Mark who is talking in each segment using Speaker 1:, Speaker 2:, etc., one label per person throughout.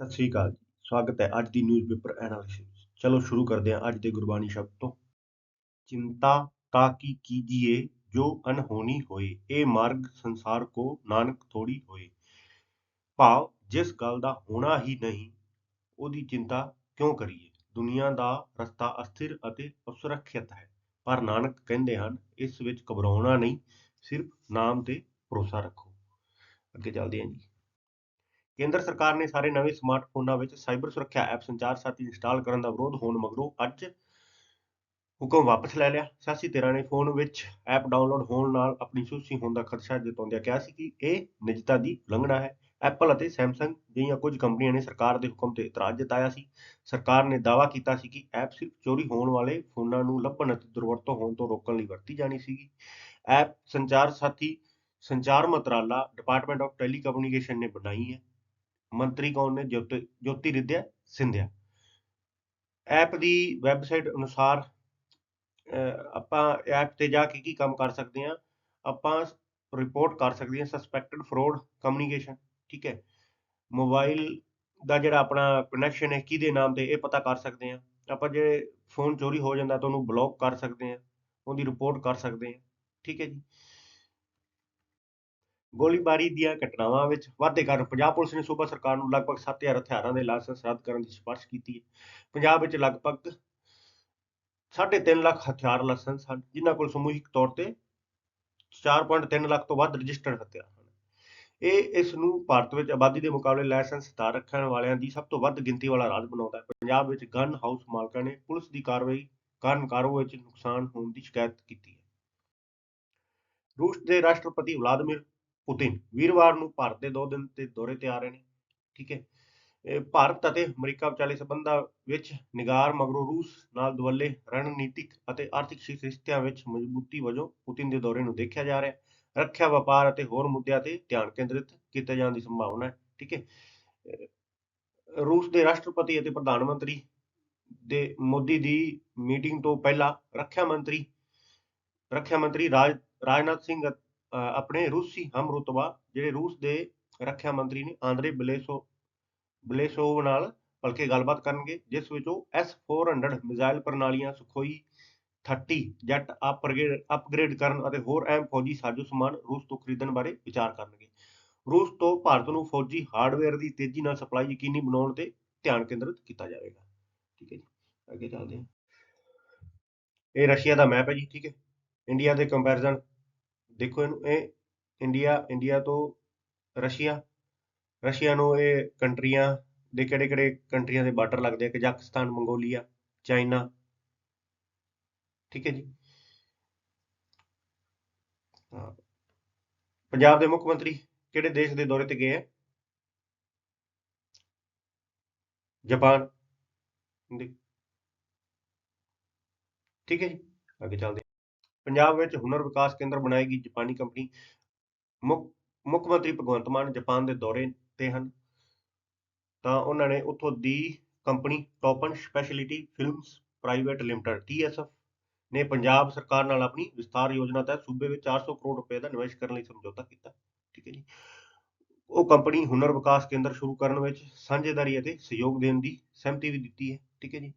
Speaker 1: ਸਤਿ ਸ਼੍ਰੀ ਅਕਾਲ ਜੀ। ਸਵਾਗਤ ਹੈ ਅੱਜ ਦੀ ਨਿਊਜ਼ਪੇਪਰ ਐਨਾਲਿਸਿਸ ਚਲੋ ਸ਼ੁਰੂ ਕਰਦੇ ਹਾਂ ਅੱਜ ਦੇ ਗੁਰਬਾਣੀ ਸ਼ਬਦ ਤੋਂ। ਚਿੰਤਾ ਤਾਂ ਕੀ ਕੀਜੀਏ ਜੋ ਅਨਹੋਣੀ ਹੋਏ, ਇਹ ਮਾਰਗ ਸੰਸਾਰ ਕੋ ਨਾਨਕ ਥੋੜੀ ਹੋਏ। ਭਾਵ ਜਿਸ ਗੱਲ ਦਾ ਹੋਣਾ ਹੀ ਨਹੀਂ, ਉਹਦੀ ਚਿੰਤਾ ਕਿਉਂ ਕਰੀਏ? ਦੁਨੀਆ ਦਾ ਰਸਤਾ ਅਸਥਿਰ ਅਤੇ ਅਸੁਰੱਖਿਅਤ ਹੈ, ਪਰ ਨਾਨਕ ਕਹਿੰਦੇ ਹਨ, ਇਸ ਵਿੱਚ ਘਬਰਾਉਣਾ ਨਹੀਂ, ਸਿਰਫ ਨਾਮ ਤੇ ਭਰੋਸਾ ਰੱਖੋ। ਅੱਗੇ ਚੱਲਦੇ ਹਾਂ ਜੀ। ਕੇਂਦਰ ਸਰਕਾਰ ਨੇ ਸਾਰੇ ਨਵੇਂ ਸਮਾਰਟਫੋਨਾਂ ਵਿੱਚ ਸਾਈਬਰ ਸੁਰੱਖਿਆ ਐਪ ਸੰਚਾਰ ਸਾਥੀ ਇੰਸਟਾਲ ਕਰਨ ਦਾ ਵਿਰੋਧ ਹੋਣ ਮਗਰੋਂ ਅੱਜ ਹੁਕਮ ਵਾਪਸ ਲੈ ਲਿਆ। ਸਿਆਸੀ ਧਿਰਾਂ ਨੇ ਫੋਨ ਵਿੱਚ ਐਪ ਡਾਊਨਲੋਡ ਹੋਣ ਨਾਲ ਆਪਣੀ ਸੁਰੱਖਿਆ ਹੋਣ ਦਾ ਖਦਸ਼ਾ ਜਤਾਉਂਦਿਆਂ ਕਿਹਾ ਸੀ ਕਿ ਇਹ ਨਿਜਤਾ ਦੀ ਉਲੰਘਣਾ ਹੈ। ਐਪਲ ਅਤੇ ਸੈਮਸੰਗ ਜਿਹੀਆਂ ਕੁਝ ਕੰਪਨੀਆਂ ਨੇ ਸਰਕਾਰ ਦੇ ਹੁਕਮ ਤੇ ਇਤਰਾਜ਼ ਜਤਾਇਆ ਸੀ। ਸਰਕਾਰ ਨੇ ਦਾਅਵਾ ਕੀਤਾ ਸੀ ਕਿ ਐਪ ਸਿਰਫ ਚੋਰੀ ਹੋਣ ਵਾਲੇ ਫੋਨਾਂ ਨੂੰ ਲੱਭਣ ਅਤੇ ਦੁਰਵਰਤੋਂ ਹੋਣ ਤੋਂ ਰੋਕਣ ਲਈ ਵਰਤੀ ਜਾਣੀ ਸੀਗੀ। ਐਪ ਸੰਚਾਰ ਸਾਥੀ ਸੰਚਾਰ ਮੰਤਰਾਲਾ ਡਿਪਾਰਟਮੈਂਟ ਆਫ ਟੈਲੀਕਮਿਊਨੀਕੇਸ਼ਨ ਨੇ ਬਣਾਈ ਹੈ। ਮੰਤਰੀ ਕੌਣ ਨੇ? ਜੋਤੀ ਜੋਤੀਰਿਦਿਆ ਸਿੰਧਿਆ। ਐਪ ਦੀ ਵੈਬਸਾਈਟ ਅਨੁਸਾਰ ਆਪਾਂ ਐਪ ਤੇ ਜਾ ਕੇ ਕੀ ਕੰਮ ਕਰ ਸਕਦੇ ਹਾਂ? ਆਪਾਂ ਰਿਪੋਰਟ ਕਰ ਸਕਦੇ ਹਾਂ ਸਸਪੈਕਟਡ ਫਰੋਡ ਕਮਿਊਨੀਕੇਸ਼ਨ ਠੀਕ ਹੈ? ਮੋਬਾਈਲ ਦਾ ਜਿਹੜਾ ਆਪਣਾ ਕਨੈਕਸ਼ਨ ਹੈ, ਕਿਹਦੇ ਨਾਮ ਤੇ, ਇਹ ਪਤਾ ਕਰ ਸਕਦੇ ਹਾਂ। ਆਪਾਂ ਜੇ ਫੋਨ ਚੋਰੀ ਹੋ ਜਾਂਦਾ ਤਾਂ ਉਹਨੂੰ ਬਲੌਕ ਕਰ ਸਕਦੇ ਹਾਂ, ਉਹਦੀ ਰਿਪੋਰਟ ਕਰ ਸਕਦੇ ਹਾਂ, ਠੀਕ ਹੈ ਜੀ? ਗੋਲੀਬਾਰੀ ਦੀਆਂ ਘਟਨਾਵਾਂ ਵਿੱਚ ਵਾਧੇ ਕਾਰਨ ਪੰਜਾਬ ਪੁਲਿਸ ਨੇ ਸੂਬਾ ਸਰਕਾਰ ਨੂੰ ਲਗਭਗ 7000 ਹਥਿਆਰਾਂ ਦੇ ਲਾਇਸੈਂਸ ਰੱਦ ਕਰਨ ਦੀ ਸਿਫਾਰਿਸ਼ ਕੀਤੀ ਹੈ। ਪੰਜਾਬ ਵਿੱਚ ਲਗਭਗ 3.5 ਲੱਖ ਹਥਿਆਰ ਲਾਇਸੈਂਸ ਹਨ, ਜਿਨ੍ਹਾਂ ਕੋਲ ਸਮੂਹਿਕ ਤੌਰ ਤੇ 4.3 ਲੱਖ ਤੋਂ ਵੱਧ ਰਜਿਸਟਰਡ ਹਥਿਆਰ ਹਨ। ਇਹ ਇਸ ਨੂੰ ਭਾਰਤ ਵਿੱਚ ਆਬਾਦੀ ਦੇ ਮੁਕਾਬਲੇ ਲਾਇਸੈਂਸ ਹਥਿਆਰ ਰੱਖਣ ਵਾਲਿਆਂ ਦੀ ਸਭ ਤੋਂ ਵੱਧ ਗਿਣਤੀ ਵਾਲਾ ਰਾਜ ਬਣਾਉਂਦਾ ਹੈ। ਪੰਜਾਬ ਵਿੱਚ ਗਨ ਹਾਊਸ ਮਾਲਕਾਂ ਨੇ ਪੁਲਿਸ ਦੀ ਕਾਰਵਾਈ ਕਾਰਨ ਕਾਰੋਬਾਰ ਵਿੱਚ ਨੁਕਸਾਨ ਹੋਣ ਦੀ ਸ਼ਿਕਾਇਤ ਕੀਤੀ ਹੈ। ਰੂਸ ਦੇ ਰਾਸ਼ਟਰਪਤੀ ਵਲਾਦੀਮੀਰ ਪੁਤਿਨ। ਵੀਰਵਾਰ ਨੂੰ ਭਾਰਤ ਦੇ ਦੋ ਦਿਨ ਦੇ ਦੌਰੇ ਤੇ ਆ ਰਹੇ ਨੇ, ਠੀਕ ਹੈ? ਭਾਰਤ ਅਤੇ ਅਮਰੀਕਾ ਵਿਚਾਲੇ ਸਬੰਧਾਂ ਵਿੱਚ ਨਿਗਾਰ ਮਗਰੋਂ ਰੂਸ ਨਾਲ ਦੁਵੱਲੇ ਰਣਨੀਤਿਕ ਅਤੇ ਆਰਥਿਕ ਰਿਸ਼ਤਿਆਂ ਵਿੱਚ ਮਜ਼ਬੂਤੀ ਵਜੋਂ ਪੁਤਿਨ ਦੇ ਦੌਰੇ ਨੂੰ ਦੇਖਿਆ ਜਾ ਰਿਹਾ ਹੈ। ਰੱਖਿਆ ਵਪਾਰ ਅਤੇ ਹੋਰ ਮੁੱਦਿਆਂ ਤੇ ਧਿਆਨ ਕੇਂਦਰਿਤ ਕੀਤੇ ਜਾਣ ਦੀ ਸੰਭਾਵਨਾ ਹੈ, ਠੀਕ ਹੈ? ਰੂਸ ਦੇ ਰਾਸ਼ਟਰਪਤੀ ਅਤੇ ਪ੍ਰਧਾਨ ਮੰਤਰੀ ਦੇ ਮੋਦੀ ਦੀ ਮੀਟਿੰਗ ਤੋਂ ਪਹਿਲਾਂ ਰੱਖਿਆ ਮੰਤਰੀ ਰੱਖਿਆ ਮੰਤਰੀ ਰਾਜ, ਰਾਜਨਾਥ ਸਿੰਘ ਆਪਣੇ ਰੂਸੀ ਹਮਰੁਤਬਾ ਜਿਹੜੇ ਰੂਸ ਦੇ ਰੱਖਿਆ ਮੰਤਰੀ ਨੇ ਆਂਦਰੇ ਬਲੇਸੋ, ਬਲੇਸੋਵ ਨਾਲ ਭਲਕੇ ਗੱਲਬਾਤ ਕਰਨਗੇ, ਜਿਸ ਵਿੱਚ ਉਹ S400 ਮਿਜ਼ਾਈਲ ਪ੍ਰਣਾਲੀਆਂ, ਸੁਖੋਈ 30 ਜੈਟ ਅਪਗ੍ਰੇਡ ਕਰਨ ਅਤੇ ਹੋਰ ਅਹਿਮ ਫੌਜੀ ਸਾਜ਼ੋ ਸਮਾਨ ਰੂਸ ਤੋਂ ਖਰੀਦਣ ਬਾਰੇ ਵਿਚਾਰ ਕਰਨਗੇ। ਰੂਸ ਤੋਂ ਭਾਰਤ ਨੂੰ ਫੌਜੀ ਹਾਰਡਵੇਅਰ ਦੀ ਤੇਜ਼ੀ ਨਾਲ ਸਪਲਾਈ ਯਕੀਨੀ ਬਣਾਉਣ ਤੇ ਧਿਆਨ ਕੇਂਦਰਿਤ ਕੀਤਾ ਜਾਵੇਗਾ। ਠੀਕ ਹੈ ਜੀ, ਅੱਗੇ ਚੱਲਦੇ ਹਾਂ। ਇਹ ਰਸ਼ੀਆ ਦਾ ਮੈਪ ਹੈ ਜੀ, ਠੀਕ ਹੈ। ਇੰਡੀਆ ਦੇ ਕੰਪੈਰੀਜ਼ਨ ਦੇਖੋ ਇਹਨੂੰ, ਇਹ ਇੰਡੀਆ ਇੰਡੀਆ ਤੋਂ ਰਸ਼ੀਆ ਰਸ਼ੀਆ ਨੂੰ ਇਹ ਕੰਟਰੀਆਂ ਦੇ ਕਿਹੜੇ ਕਿਹੜੇ ਕੰਟਰੀਆਂ ਦੇ ਬਾਰਡਰ ਲੱਗਦੇ ਆ? Kazakhstan Mongolia, China. ਠੀਕ ਹੈ ਜੀ। ਪੰਜਾਬ ਦੇ ਮੁੱਖ ਮੰਤਰੀ ਕਿਹੜੇ ਦੇਸ਼ ਦੇ ਦੌਰੇ ਤੇ ਗਏ ਆ? ਜਾਪਾਨ। ਠੀਕ ਹੈ ਜੀ। ਅੱਗੇ ਚੱਲਦੇ ਪੰਜਾਬ ਵਿੱਚ ਹੁਨਰ ਵਿਕਾਸ ਕੇਂਦਰ ਬਣਾਏਗੀ ਜਾਪਾਨੀ ਕੰਪਨੀ, ਮੁੱਖ ਮੰਤਰੀ ਭਗਵੰਤ ਮਾਨ ਜਾਪਾਨ ਦੇ ਦੌਰੇ ਤੇ ਹਨ। ਤਾਂ ਉਹਨਾਂ ਨੇ ਉੱਥੋਂ ਦੀ company Toppan speciality films private limited TSF ਨੇ ਪੰਜਾਬ ਸਰਕਾਰ ਨਾਲ ਆਪਣੀ ਵਿਸਥਾਰ ਯੋਜਨਾ ਤਹਿਤ ਸੂਬੇ ਵਿੱਚ 400 ਕਰੋੜ ਰੁਪਏ ਦਾ ਨਿਵੇਸ਼ ਕਰਨ ਲਈ ਸਮਝੌਤਾ ਕੀਤਾ। ਠੀਕ ਹੈ ਜੀ। ਉਹ ਕੰਪਨੀ ਹੁਨਰ ਵਿਕਾਸ ਕੇਂਦਰ ਸ਼ੁਰੂ ਕਰਨ ਵਿੱਚ ਸਾਂਝੇਦਾਰੀ ਅਤੇ ਸਹਿਯੋਗ ਦੇਣ ਦੀ ਸਹਿਮਤੀ ਵੀ ਦਿੱਤੀ ਹੈ। ਠੀਕ ਹੈ ਜੀ।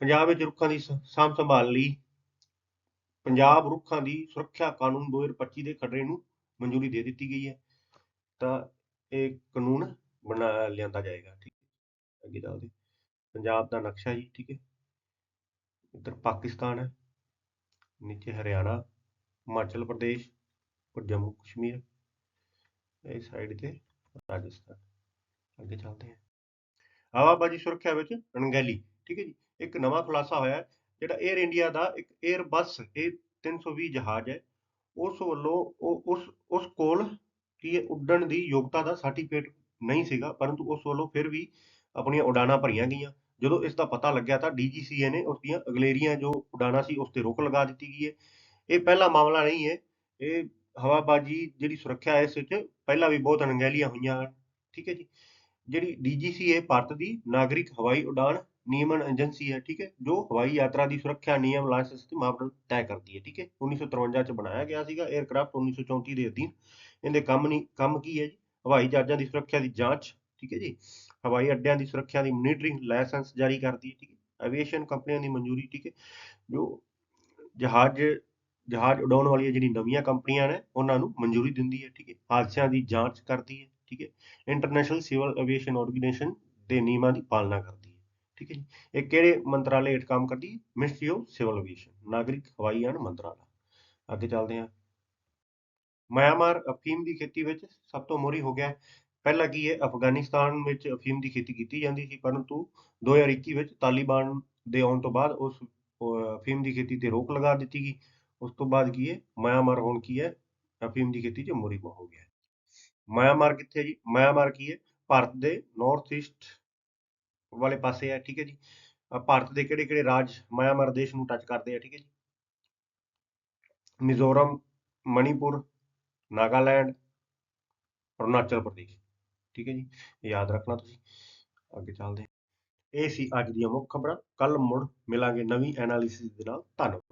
Speaker 1: ਪੰਜਾਬ ਵਿੱਚ ਰੁੱਖਾਂ ਦੀ ਸਾਂਭ ਸੰਭਾਲ ਲਈ ਪੰਜਾਬ ਰੁੱਖਾਂ ਦੀ ਸੁਰੱਖਿਆ ਕਾਨੂੰਨ 2025 ਦੇ ਖਰੜੇ ਨੂੰ ਮਨਜ਼ੂਰੀ ਦੇ ਦਿੱਤੀ ਗਈ ਹੈ। ਤਾਂ ਇਹ ਕਾਨੂੰਨ ਬਣਾ ਲਿਆਂਦਾ ਜਾਏਗਾ, ਠੀਕ ਹੈ ਅੱਗੇ ਚੱਲਦੇ ਪੰਜਾਬ ਦਾ ਨਕਸ਼ਾ ਜੀ, ਠੀਕ ਹੈ। ਇੱਧਰ ਪਾਕਿਸਤਾਨ ਹੈ, ਨੀਚੇ ਹਰਿਆਣਾ, ਹਿਮਾਚਲ ਪ੍ਰਦੇਸ਼ ਔਰ ਜੰਮੂ ਕਸ਼ਮੀਰ। ਇਹ ਸਾਈਡ ਤੇ ਰਾਜਸਥਾਨ। ਅੱਗੇ ਚੱਲਦੇ ਹਾਂ। ਹਵਾਬਾਜ਼ੀ ਸੁਰੱਖਿਆ ਵਿੱਚ ਅਣਗਹਿਲੀ, ਠੀਕ ਹੈ ਜੀ। ਇੱਕ ਨਵਾਂ ਖੁਲਾਸਾ ਹੋਇਆ ਜਿਹੜਾ 에ਅਰ ਇੰਡੀਆ ਦਾ ਇੱਕ 에ਅਰ ਬੱਸ ਇਹ 320 ਜਹਾਜ਼ ਹੈ, ਉਸ ਵੱਲੋਂ ਉਸ ਉਸ ਕੋਲ ਕੀ ਉੱਡਣ ਦੀ ਯੋਗਤਾ ਦਾ ਸਰਟੀਫਿਕੇਟ ਨਹੀਂ ਸੀਗਾ, ਪਰੰਤੂ ਉਸ ਵੱਲੋਂ ਫਿਰ ਵੀ ਆਪਣੀਆਂ ਉਡਾਨਾਂ ਭਰੀਆਂ ਗਈਆਂ। ਜਦੋਂ ਇਸ ਦਾ ਪਤਾ ਲੱਗਿਆ ਤਾਂ ਡੀਜੀਸੀਏ ਨੇ ਉਸ ਦੀਆਂ ਅਗਲੇਰੀਆਂ ਜੋ ਉਡਾਨਾਂ ਸੀ, ਉਸ ਤੇ ਰੋਕ ਲਗਾ ਦਿੱਤੀ ਗਈ ਹੈ। ਇਹ ਪਹਿਲਾ ਮਾਮਲਾ ਨਹੀਂ ਹੈ। ਇਹ ਹਵਾਬਾਜ਼ੀ ਜਿਹੜੀ ਸੁਰੱਖਿਆ ਇਸ ਵਿੱਚ ਪਹਿਲਾਂ ਵੀ ਬਹੁਤ ਅਣਗਹਿਲੀਆਂ ਹੋਈਆਂ ਹਨ। ਠੀਕ ਹੈ ਜੀ। ਜਿਹੜੀ ਡੀਜੀਸੀਏ ਭਾਰਤ ਦੀ ਨਾਗਰਿਕ ਹਵਾਈ ਉਡਾਨ ਨਿਯਮਨ ਏਜੰਸੀ ਹੈ, ਠੀਕ ਹੈ, ਜੋ ਹਵਾਈ ਯਾਤਰਾ ਦੀ ਸੁਰੱਖਿਆ ਨਿਯਮ ਲਾਇਸੈਂਸ ਤੇ ਮਾਪਦੰਡ ਤੈਅ ਕਰਦੀ ਹੈ, ਠੀਕ ਹੈ 1953 ਚ ਬਣਾਇਆ ਗਿਆ ਸੀਗਾ 에ਅਰਕ੍ਰਾਫਟ 1934 ਦੇ ਅਧੀਨ, ਇਹਦੇ ਕੰਮ ਨਹੀਂ ਕੰਮ ਕੀ ਹੈ ਜੀ? ਹਵਾਈ ਜਹਾਜ਼ਾਂ ਦੀ ਸੁਰੱਖਿਆ ਦੀ ਜਾਂਚ, ਠੀਕ ਹੈ ਜੀ, ਹਵਾਈ ਅੱਡਿਆਂ ਦੀ ਸੁਰੱਖਿਆ ਦੀ ਮੋਨੀਟਰਿੰਗ ਲਾਇਸੈਂਸ ਜਾਰੀ ਕਰਦੀ ਹੈ, ਠੀਕ ਹੈ ਐਵੀਏਸ਼ਨ ਕੰਪਨੀਆਂ ਦੀ ਮਨਜ਼ੂਰੀ, ਠੀਕ ਹੈ, ਜੋ ਜਹਾਜ਼ ਜਹਾਜ਼ ਉਡਾਉਣ ਵਾਲੀਆਂ ਜਿਹੜੀ ਨਵੀਆਂ ਕੰਪਨੀਆਂ ਨੇ, ਉਹਨਾਂ ਨੂੰ ਮਨਜ਼ੂਰੀ ਦਿੰਦੀ ਹੈ, ਠੀਕ ਹੈ, ਹਾਦਸਿਆਂ ਦੀ ਜਾਂਚ ਕਰਦੀ ਹੈ, ਠੀਕ ਹੈ ਇੰਟਰਨੈਸ਼ਨਲ ਸਿਵਲ ਐਵੀਏਸ਼ਨ ਆਰਗੇਨਾਈਜੇਸ਼ਨ ਦੇ ਨਿਯਮਾਂ ਦੀ ਪਾਲਣਾ ਕਰਦੀ ਹੈ। ਠੀਕ ਹੈ ਜੀ। ਇਹ ਕਿਹੜੇ ਮੰਤਰਾਲੇ ਹੇਠ ਕੰਮ ਕਰਦੀ? ਹੈ ਮਿਨਿਸਟਰੀ ਆਫ ਸਿਵਲ ਐਵੀਏਸ਼ਨ ਨਾਗਰਿਕ ਹਵਾਈ ਯਾਨ ਮੰਤਰਾਲਾ। ਅੱਗੇ ਚੱਲਦੇ ਹਾਂ। ਮਿਆਂਮਾਰ ਅਫੀਮ ਦੀ ਖੇਤੀ ਵਿੱਚ ਸਭ ਤੋਂ ਮੋਹਰੀ ਹੋ ਗਿਆ। ਪਹਿਲਾਂ ਕੀ ਹੈ ਅਫਗਾਨਿਸਤਾਨ ਵਿੱਚ ਅਫੀਮ ਦੀ ਖੇਤੀ ਕੀਤੀ ਜਾਂਦੀ ਸੀ, ਪਰੰਤੂ 2021 ਵਿੱਚ ਤਾਲਿਬਾਨ ਦੇ ਆਉਣ ਤੋਂ ਬਾਅਦ ਉਸ ਅਫੀਮ ਦੀ ਖੇਤੀ ਤੇ ਰੋਕ ਲਗਾ ਦਿੱਤੀ ਗਈ। ਉਸ ਤੋਂ ਬਾਅਦ ਕੀ ਹੈ ਮਿਆਂਮਾਰ ਹੁਣ ਕੀ ਹੈ? ਅਫੀਮ ਦੀ ਖੇਤੀ 'ਚ ਮੋਹਰੀ ਹੋ ਗਿਆ। ਹੈ। ਮਿਆਂਮਾਰ ਕਿੱਥੇ ਜੀ? ਮਿਆਂਮਾਰ ਕੀ ਹੈ? ਭਾਰਤ ਦੇ ਨਾਰਥ ਈਸਟ ਵਾਲੇ ਪਾਸੇ ਹੈ, ਠੀਕ ਹੈ ਜੀ। ਭਾਰਤ ਦੇ ਕਿਹੜੇ ਕਿਹੜੇ ਰਾਜ ਮਿਆਂਮਾਰ ਦੇਸ਼ ਨੂੰ ਟੱਚ ਕਰਦੇ ਆ, ਠੀਕ ਹੈ ਜੀ? ਮਿਜ਼ੋਰਮ, ਮਣੀਪੁਰ, ਨਾਗਾਲੈਂਡ, ਅਰੁਣਾਚਲ ਪ੍ਰਦੇਸ਼, ਠੀਕ ਹੈ ਜੀ? ਯਾਦ ਰੱਖਣਾ ਤੁਸੀਂ। ਅੱਗੇ ਚੱਲਦੇ ਇਹ ਸੀ ਅੱਜ ਦੀਆਂ ਮੁੱਖ ਖਬਰਾਂ। ਕੱਲ ਮੁੜ ਮਿਲਾਂਗੇ ਨਵੀਂ ਐਨਾਲਿਸਿਸ ਦੇ ਨਾਲ। ਧੰਨਵਾਦ।